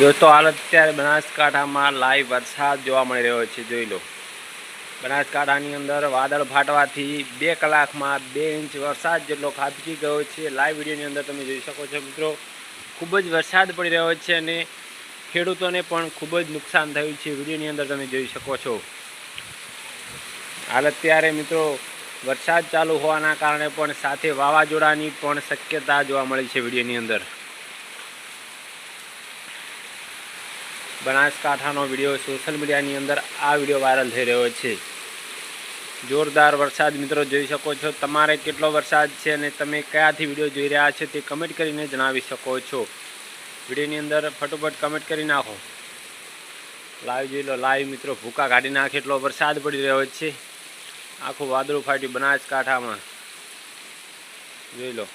દોસ્તો, હાલ અત્યારે બનાસકાંઠામાં લાઈવ વરસાદ જોવા મળી રહ્યો છે, જોઈ લો. બનાસકાંઠાની અંદર વાદળ ફાટવાથી બે કલાકમાં બે ઇંચ વરસાદ જેટલો ખાબકી ગયો છે. લાઈવ વિડીયોની અંદર તમે જોઈ શકો છો, મિત્રો. ખૂબ જ વરસાદ પડી રહ્યો છે અને ખેડૂતોને પણ ખૂબ જ નુકસાન થયું છે. વિડીયોની અંદર તમે જોઈ શકો છો. હાલ અત્યારે, મિત્રો વરસાદ ચાલુ હોવાના કારણે પણ સાથે વાવાઝોડાની પણ શક્યતા જોવા મળી છે વિડીયોની અંદર. બનાસકાંઠાનો વીડિયો સોશિયલ મીડિયાની અંદર આ વીડિયો વાયરલ થઈ રહ્યો છે. જોરદાર વરસાદ મિત્રો જોઈ શકો છો. તમારે કેટલો વરસાદ છે અને તમે કયાથી વીડિયો જોઈ રહ્યા છે તે કમેન્ટ કરીને જણાવી શકો છો. વિડીયોની અંદર ફટોફટ કમેન્ટ કરી નાખો. લાઈવ જોઈ લો. લાઈવ મિત્રો ભૂકા કાઢી નાખે એટલો વરસાદ પડી રહ્યો છે. આખું વાદળું ફાટ્યું બનાસકાંઠામાં. જોઈ લો.